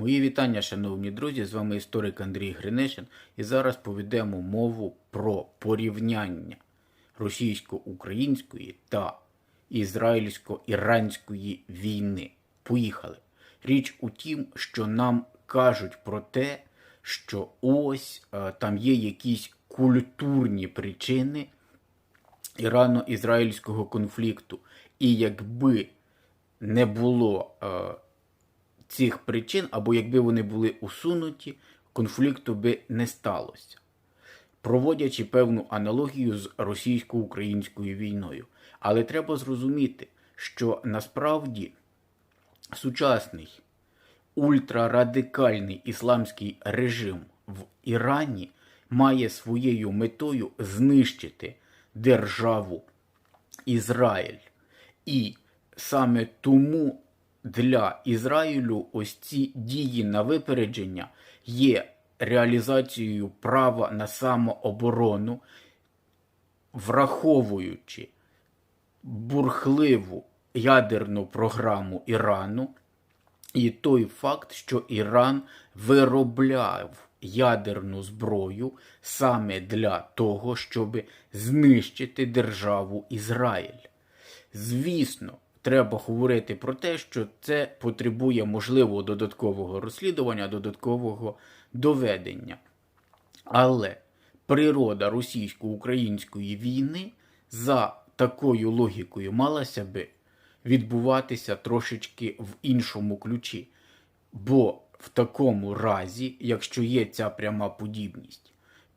Мої вітання, шановні друзі, з вами історик Андрій Гринишин, і зараз поведемо мову про порівняння російсько-української та ізраїльсько-іранської війни. Поїхали. Річ у тім, що нам кажуть про те, що ось е, там є якісь культурні причини ірано-ізраїльського конфлікту. І якби не було е, цих причин, або якби вони були усунуті, конфлікту би не сталося, проводячи певну аналогію з російсько-українською війною. Але треба зрозуміти, що насправді сучасний ультрарадикальний ісламський режим в Ірані має своєю метою знищити державу Ізраїль. І саме тому для Ізраїлю ось ці дії на випередження є реалізацією права на самооборону, враховуючи бурхливу ядерну програму Ірану і той факт, що Іран виробляв ядерну зброю саме для того, щоб знищити державу Ізраїль. Звісно, треба говорити про те, що це потребує можливо додаткового розслідування, додаткового доведення. Але природа російсько-української війни за такою логікою малася би відбуватися трошечки в іншому ключі. Бо в такому разі, якщо є ця пряма подібність,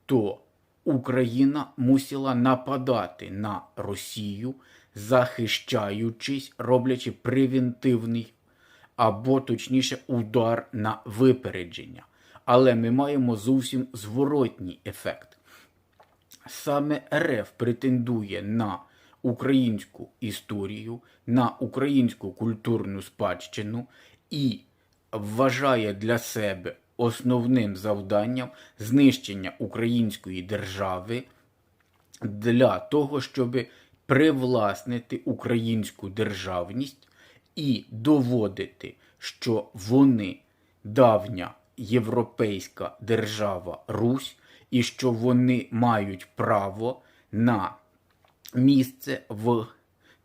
то Україна мусила нападати на Росію, захищаючись, роблячи превентивний або точніше удар на випередження. Але ми маємо зовсім зворотній ефект. Саме РФ претендує на українську історію, на українську культурну спадщину і вважає для себе основним завданням знищення української держави для того, щоб привласнити українську державність і доводити, що вони давня європейська держава Русь, і що вони мають право на місце в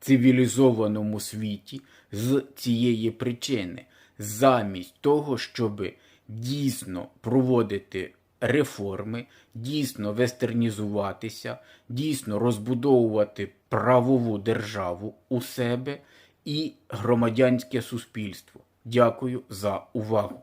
цивілізованому світі з цієї причини, замість того, щоб дійсно проводити реформи, дійсно вестернізуватися, дійсно розбудовувати правову державу у себе і громадянське суспільство. Дякую за увагу.